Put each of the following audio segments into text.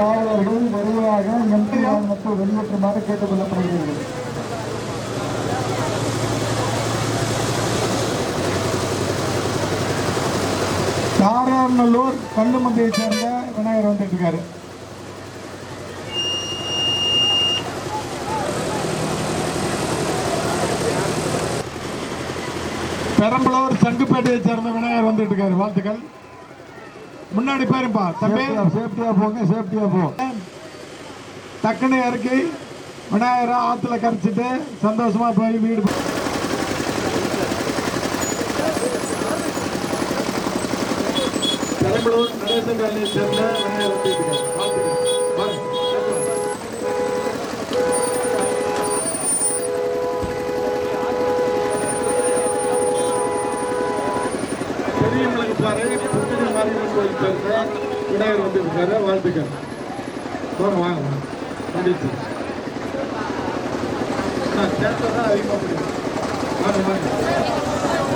காவலர்கள் விரைவாக எம்பி வாகனத்தை வெளியேற்றுமாறு கேட்டுக் கொள்ளப்படுகிறது தாராநல்லூர் கல்லுமந்தையை சேர்ந்த விநாயகர் வந்துட்டு இருக்காரு பெரம்பலூர் சங்குப்பேட்டையை சேர்ந்த விநாயகர் வந்துட்டு இருக்காரு வாழ்த்துக்கள். முன்னாடி பாருப்பா தம்பி. சேஃப்டியா போங்க சேஃப்டியா போ டக்குன்னு இறக்கி விநாயகரை ஆத்துல கரைச்சிட்டு சந்தோஷமா போய் வீடு பெரம்பலூர் நடேசன் காலனியை சேர்ந்த விநாயகர் மாரியம்மன் கோயில் சேர்ந்த விநாயகர் வந்து இருக்காரு வாழ்த்துக்கள் போங்க வாங்க வாங்க. கண்டிச்சு நான் சேர்த்ததான் அதிகமாக பிடிக்கும் வாங்க வாங்க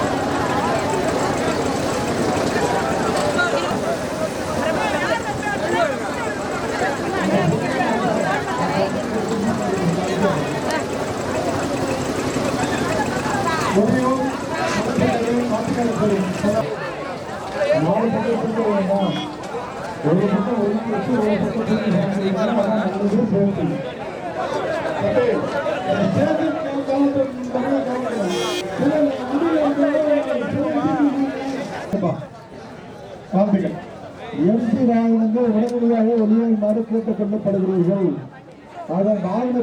முடியும் மாற்றுக்கள் சொல்லுங்க வேண்டாம் ஒரு பக்கம் ஒதுக்கி வச்சு ஒரு பக்கம் இந்த எம்பி வாகனங்கள் உடனடியாக கேட்டுக் கொள்ளப்படுகிறீர்கள் அதன் இந்த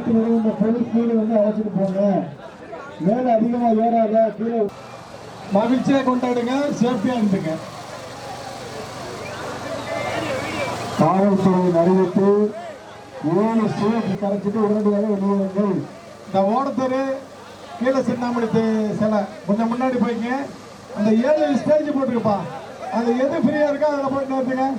கீழே வந்து அழைச்சிட்டு போங்க மேல அதிகமா ஏறாத கீழே மகிழ்ச்சியா கொண்டாடுங்க சேஃப்டியா இருந்துங்க. காவல்துறையின் அறிவிப்பு ஏழு ஸ்டேட் கரைச்சிட்டு உடனடியாக வெளியேறுங்கள். இந்த ஓடத்தூர் கீழே சின்னாமணி சிலை. கொஞ்சம் முன்னாடி போய்ங்க. அந்த ஏழு ஸ்டேஜ் போட்டுருப்பா அது எது ஃப்ரீயா இருக்கோ அதில் போய் நிறுத்துங்க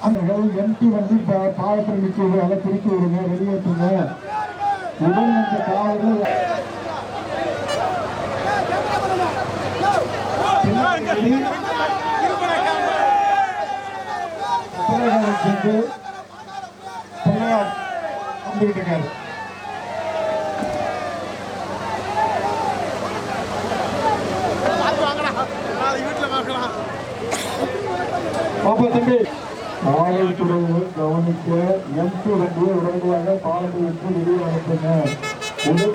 அந்த எம்டி வண்டி பா- பாலத்தில் நிற்கிறது. அதை திருப்பி விடுங்க. வெளியேற்றுங்க. வந்த காவலர்கள் சின்னப்பட்டி, பிள்ளையார் சென்று பிள்ளையார் வந்துகிட்டு இருக்காரு தம்பி. காவல்துறையினர் கவனிக்க எம்பி வண்டியை உடனடியாக பாலத்தை விட்டு வெளியே அனுப்புங்க. உடல்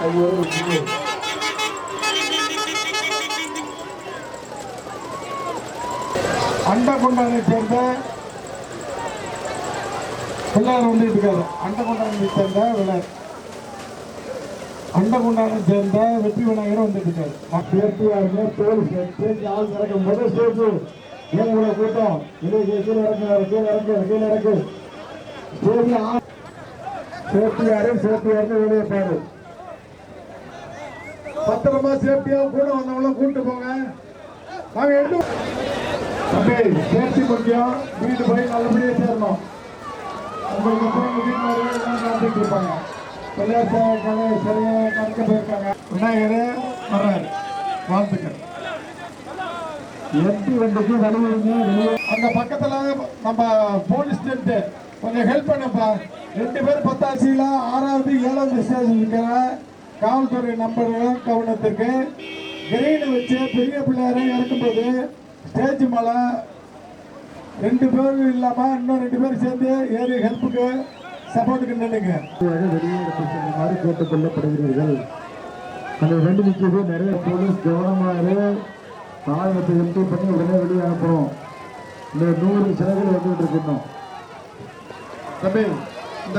கையோடு அண்டகொண்டானை சேர்ந்த பிள்ளையார் வந்து இருக்காரு. அண்டகொண்டானை சேர்ந்த விளையார் அண்டகுண்டான சேர்ந்த வெற்றி விநாயகர் வந்துட்டு இருக்காரு. தோல் சேர்த்து ஸ்டேஜ் ஆள் இறக்க முதல் சேர்த்து ஏன் கூட்டம். இது கீழே இறக்கு கீழே இறக்கு கீழே இறக்கு சேர்த்து ஆள் சேஃப்டியாரு சேஃப்டியாரு வெளியே பாரு. பத்திரமா சேஃப்டியா கூட வந்தவங்களும் கூப்பிட்டு போங்க. வாங்க எடுத்து தம்பி சேர்த்து முக்கியம் வீட்டு போய் நல்லபடியாக சேரணும். உங்களுக்கு அப்புறம் உங்க இருப்பாங்க. பிள்ளையார் சாமி கதை சரியா கணக்க போயிருக்காங்க. விநாயகர் வர்றாரு. வாழ்த்துக்கள். எம்பி வண்டிக்கு வழிவிடுங்க அந்த பக்கத்தில் நம்ம போலீஸ் ஸ்டேட்டு. கொஞ்சம் ஹெல்ப் பண்ணுப்பா. ரெண்டு பேர் பத்தாசியில ஆறாவது ஏழாவது ஸ்டேஜ் இருக்கிற காவல்துறை நம்பர் கவனத்திற்கு கிரீன் வச்சு பெரிய பிள்ளையாரை இறக்கும்போது ஸ்டேஜ் மலை ரெண்டு பேர் இல்லாமல் இன்னும் ரெண்டு பேர் சேர்ந்து ஏறி ஹெல்ப்புக்கு சப்போர்ட்டுக்கு நின்றுங்க வெளியேறுமாறு கேட்டுக் கொள்ளப்படுகிறீர்கள். அந்த ரெண்டு நிற்கிறது நிறைய போலீஸ் கவனமாக ஆயிரத்தை எம்டி பண்ணி உடனே வெளியே அனுப்புகிறோம் இந்த நூறு சிலைகள் வந்துட்டு இருக்கு இன்னும். தம்பி இந்த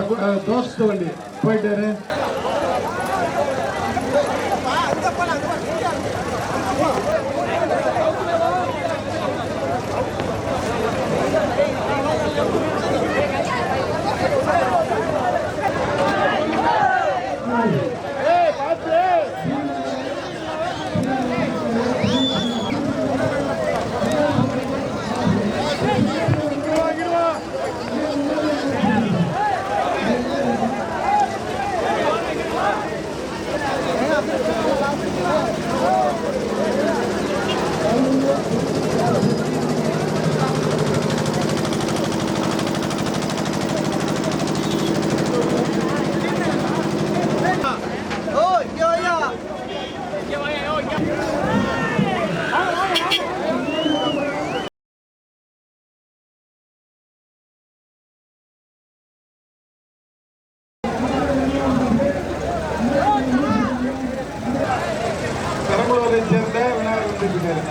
ஊரை சேர்ந்த விநாயகர் வந்துருக்கிறாரு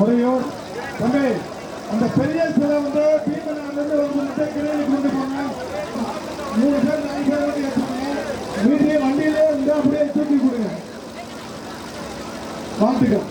உரையோர் தம்பி அந்த பெரிய சிலை வந்து பீமனாலிருந்து ஒரு முட்டை கிரையில் கொண்டு போங்க. மூணு பேர் நாலு பேர் வந்து ஏற்றுவாங்க வீட்டிலே வண்டியிலே வந்து அப்படியே தூக்கி கொடுங்க. வாழ்த்துக்கள்.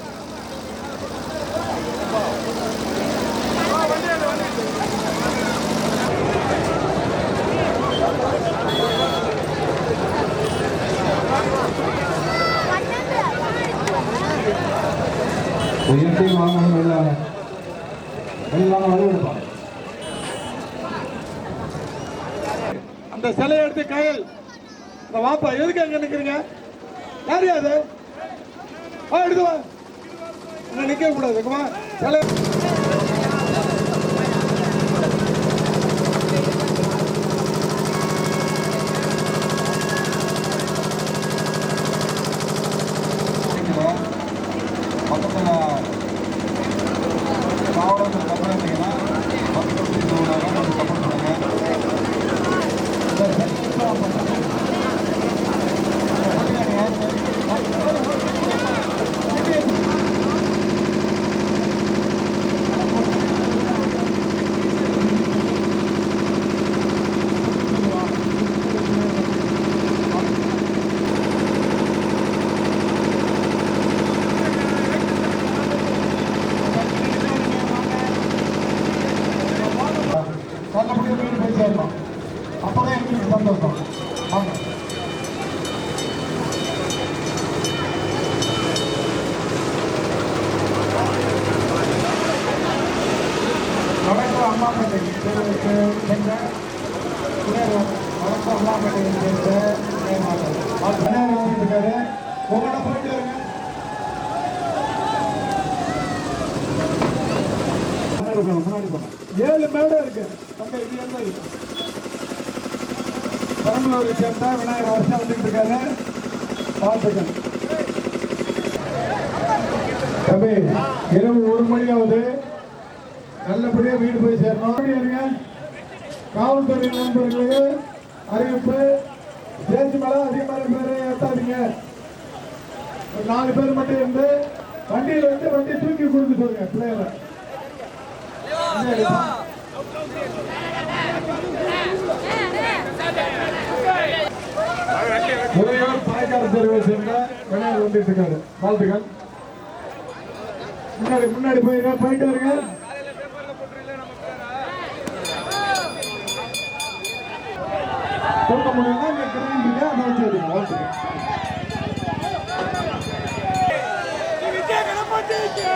அந்த சிலையை எடுத்து கையில் இந்த வாப்பா எதுக்கு அங்க நிக்கிறீங்க? யார் அது எடுத்து வா. இங்க நிக்க கூடாது. சிலை பக்கத்தில் காவலர்கள் கப்பல் இருந்தீங்கன்னா பக்கத்தில் கப்பல் பண்ணுங்க நல்லபடியாக வீடு போய் சேரணும் அப்பதான் எங்களுக்கு சந்தோஷம் வாங்க வணக்கம் அம்மாப்பேட்டைக்கு சென்ற வணக்கம் சேர்ந்த நேரம் உங்களோட போயிட்டு வருங்க முன்னாடி போங்க, ஏழு மேடம் இருக்கு. அங்க இது என்ன இருக்கு பெரம்பலூரை சேர்ந்த விநாயகர் வருஷம் வந்துட்டு இருக்காரு வாழ்த்துக்கள் தம்பி இரவு ஒரு மணி ஆகுது நல்லபடியாக வீடு போய் சேரணும். காவல்துறை நண்பர்களுக்கு அறிவிப்பு. தேசி மேல அதிகமான பேரை ஏற்றாதீங்க ஒரு நாலு பேர் மட்டும் இருந்து வண்டியில் வந்து வண்டி தூக்கி கொடுத்து சொல்லுங்க பிள்ளைகளை. முறையோர் பாய்க்கார தெருவை சேர்ந்த விநாயகர் வந்துட்டு இருக்காரு. வாழ்த்துக்கள். முன்னாடி முன்னாடி போயிருக்க போயிட்டு வருங்க. தூக்க முடியும்னா இங்க கிரீன் இருக்கு அதை வச்சு வைங்க வாழ்த்துக்கள் விஜய கணபதிக்கு